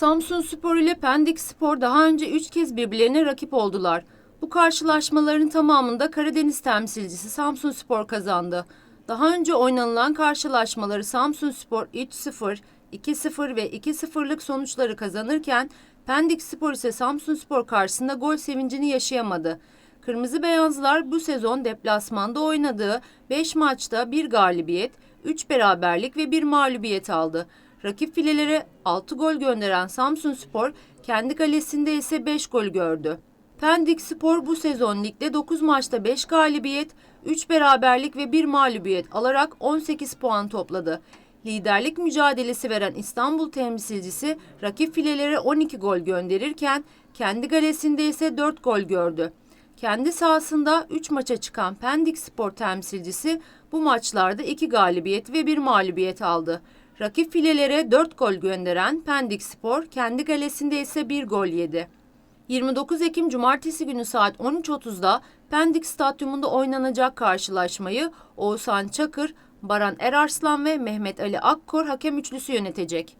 Samsun Spor ile Pendik Spor daha önce 3 kez birbirlerine rakip oldular. Bu karşılaşmaların tamamında Karadeniz temsilcisi Samsun Spor kazandı. Daha önce oynanılan karşılaşmaları Samsun Spor 3-0, 2-0 ve 2-0'lık sonuçları kazanırken Pendik Spor ise Samsun Spor karşısında gol sevincini yaşayamadı. Kırmızı Beyazlar bu sezon deplasmanda oynadığı 5 maçta 1 galibiyet, 3 beraberlik ve 1 mağlubiyet aldı. Rakip filelere 6 gol gönderen Samsun Spor kendi kalesinde ise 5 gol gördü. Pendik Spor bu sezon ligde 9 maçta 5 galibiyet, 3 beraberlik ve 1 mağlubiyet alarak 18 puan topladı. Liderlik mücadelesi veren İstanbul temsilcisi rakip filelere 12 gol gönderirken kendi galesinde ise 4 gol gördü. Kendi sahasında 3 maça çıkan Pendik Spor temsilcisi bu maçlarda 2 galibiyet ve 1 mağlubiyet aldı. Rakip filelere 4 gol gönderen Pendik Spor kendi kalesinde ise 1 gol yedi. 29 Ekim Cumartesi günü saat 13.30'da Pendik Stadyumunda oynanacak karşılaşmayı Oğuzhan Çakır, Baran Erarslan ve Mehmet Ali Akkor hakem üçlüsü yönetecek.